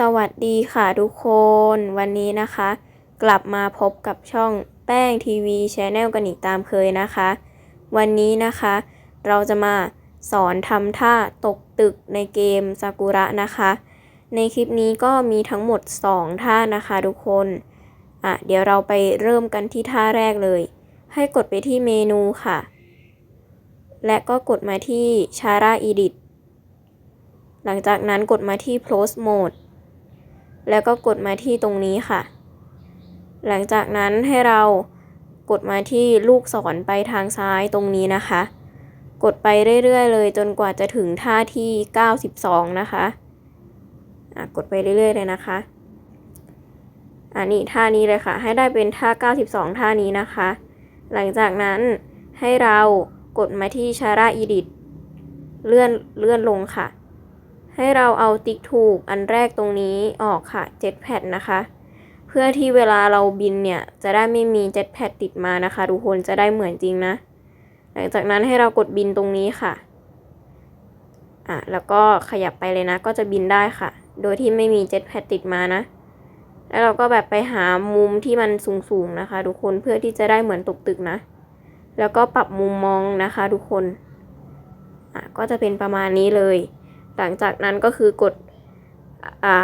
สวัสดีค่ะทุกคนวันนี้นะคะ กลับมาพบกับช่องแป้งทีวีชแนลกันอีกตามเคยนะคะ วันนี้นะคะ เราจะมาสอนทำท่าตกตึกในเกมซากุระนะคะ ในคลิปนี้ก็มีทั้งหมด 2 ท่านะคะทุกคนอะเดี๋ยวเราไปเริ่มกันที่ท่าแรกเลย ให้กดไปที่เมนูค่ะ และก็กดมาที่ชาร่าอีดิทหลังจากนั้นกดมาที่ close mode แล้วก็กดมาที่ตรงนี้ค่ะ หลังจากนั้นให้เรากดมาที่ลูกศรไปทางซ้ายตรงนี้นะคะ กดไปเรื่อยๆ เลยจนกว่าจะถึงท่าที่ 92 นะคะอะกดไปเรื่อยๆ เลยนะคะ อันนี้ท่านี้เลยค่ะ ให้ได้เป็นท่า 92 ท่านี้นะคะ หลังจากนั้นให้เรากดมาที่ชาร่าอีดิทเลื่อนเลื่อนลงค่ะ ให้เราเอาติ๊กถูกอันแรกตรงนี้ออกค่ะเจ็ตแพดนะคะ เพื่อที่เวลาเราบินเนี่ย จะได้ไม่มีเจ็ตแพดติดมานะคะ ทุกคนจะได้เหมือนจริงนะ หลังจากนั้นให้เรากดบินตรงนี้ค่ะอะ แล้วก็ขยับไปเลยนะ ก็จะบินได้ค่ะ โดยที่ไม่มีเจ็ตแพดติดมานะ แล้วเราก็แบบไปหามุมที่มันสูงๆนะคะ ทุกคนเพื่อที่จะได้เหมือนตกตึกนะ แล้วก็ปรับมุมมองนะคะ ทุกคนอะก็จะเป็นประมาณนี้เลย หลังจากนั้นก็คือกด อ่า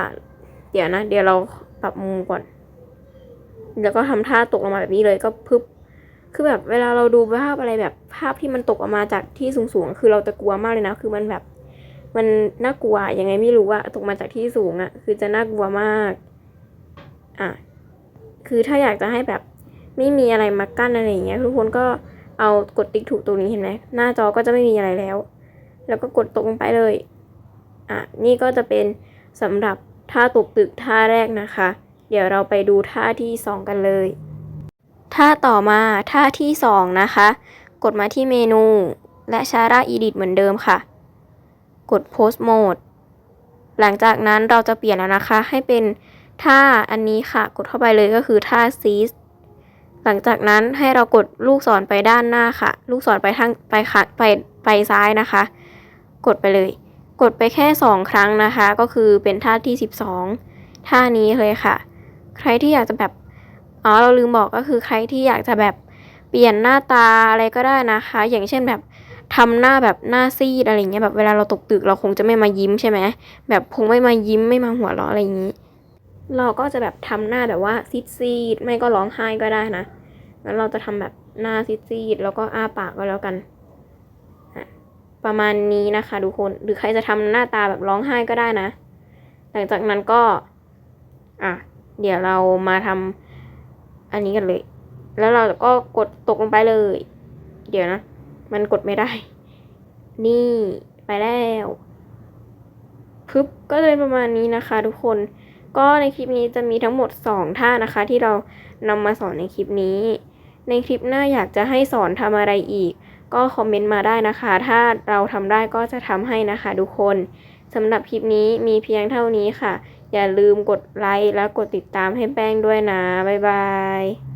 เดี๋ยวนะ เดี๋ยวเราปรับมุมก่อน แล้วก็ทำท่าตกลงมาแบบนี้เลยก็พึบ คือแบบเวลาเราดูภาพอะไรแบบภาพที่มันตกออกมาจากที่สูงๆ คือเราจะกลัวมากเลยนะ คือมันแบบ มันน่ากลัวยังไงไม่รู้อะตกมาจากที่สูงอะคือจะน่ากลัวมาก อะ คือถ้าอยากจะให้แบบไม่มีอะไรมากั้นอะไรอย่างเงี้ยทุกคนก็เอากดติ๊กถูกตรงนี้เห็นไหมหน้าจอก็จะไม่มีอะไรแล้ว แล้วก็กดตกลงไปเลย อะนี่ก็จะเป็นสำหรับท่าตกตึกท่าแรกนะคะ เดี๋ยวเราไปดูท่าที่สองกันเลย ท่าต่อมาท่าที่สองนะคะ กดมาที่เมนู และชาร่าอีดิทเหมือนเดิมค่ะ กด post mode หลังจากนั้นเราจะเปลี่ยนแล้วนะคะ ให้เป็นท่าอันนี้ค่ะ กดเข้าไปเลยก็คือท่า seize หลังจากนั้นให้เรากดลูกศรไปด้านหน้าค่ะ ลูกศรไปทางไปค่ะไปไปซ้ายนะคะ กดไปเลย กดไปแค่ 2 ครั้งนะคะ ก็คือเป็นท่าที่ 12 ท่านี้เลยค่ะ ใครที่อยากจะแบบอ๋อเราลืมบอกก็คือใครที่อยากจะแบบเปลี่ยนหน้าตาอะไรก็ได้นะคะ อย่างเช่นแบบทำหน้าแบบหน้าซีดอะไรเงี้ยแบบเวลาเราตกตึกเราคงจะไม่มายิ้มใช่ไหมแบบคงไม่มายิ้มไม่มาหัวเราะอะไรอย่างนี้ เราก็จะแบบทำหน้าแบบว่าซีดซีดไม่ก็ร้องไห้ก็ได้นะแล้วเราจะทำแบบหน้าซีดซีดแล้วก็อ้าปากก็แล้วกัน ประมาณนี้นะคะทุกคน หรือใครจะทำหน้าตาแบบร้องไห้ก็ได้นะ หลังจากนั้นก็ อะ เดี๋ยวเรามาทำอันนี้กันเลย แล้วเราก็กดตกลงไปเลย เดี๋ยวนะ มันกดไม่ได้ นี่ไปแล้วพึบก็จะเป็นประมาณนี้นะคะ ทุกคน ก็ในคลิปนี้จะมีทั้งหมด 2 ท่านะคะ ที่เรานำมาสอนในคลิปนี้ ในคลิปหน้าอยากจะให้สอนทำอะไรอีก ก็คอมเมนต์มาได้นะคะ ถ้าเราทำได้ก็จะทำให้นะคะทุกคนสำหรับคลิปนี้มีเพียงเท่านี้ค่ะ อย่าลืมกดไลค์และกดติดตามให้แป้งด้วยนะ บ๊ายบาย